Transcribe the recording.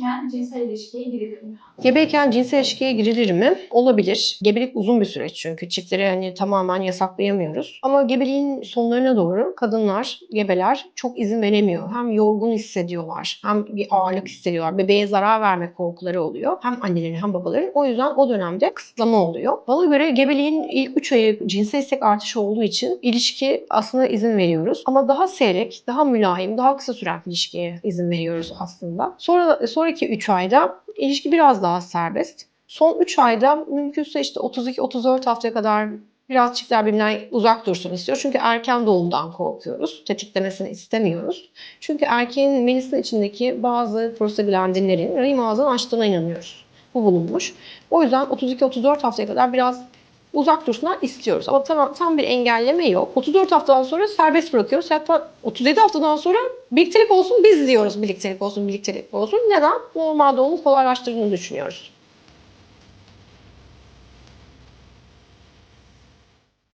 Gebeyken cinsel ilişkiye girilir mi? Gebeyken cinsel ilişkiye girilir mi? Olabilir. Gebelik uzun bir süreç çünkü. Çiftleri hani tamamen yasaklayamıyoruz. Ama gebeliğin sonlarına doğru kadınlar, gebeler çok izin veremiyor. Hem yorgun hissediyorlar, hem bir ağırlık hissediyorlar. Bebeğe zarar verme korkuları oluyor. Hem annelerin hem babaların. O yüzden o dönemde kısıtlama oluyor. Bana göre gebeliğin ilk 3 ayı cinsel istek artışı olduğu için ilişki aslında izin veriyoruz. Ama daha seyrek, daha mülayim, daha kısa süren ilişkiye izin veriyoruz aslında. Sonra sonraki 3 ayda ilişki biraz daha serbest. Son 3 ayda mümkünse işte 32-34 haftaya kadar biraz çiftler birbirinden uzak dursun istiyor. Çünkü erken doğumdan korkuyoruz. Tetiklemesini istemiyoruz. Çünkü erkeğin menisin içindeki bazı prostaglandinlerin rahim ağzını açtığına inanıyoruz. Bu bulunmuş. O yüzden 32-34 haftaya kadar biraz uzak dursunlar istiyoruz. Ama tam, tam bir engelleme yok. 34 haftadan sonra serbest bırakıyoruz. Hatta 37 haftadan sonra birliktelik olsun biz diyoruz. Birliktelik olsun, birliktelik olsun. Neden? Normal doğumu kolaylaştırdığını düşünüyoruz.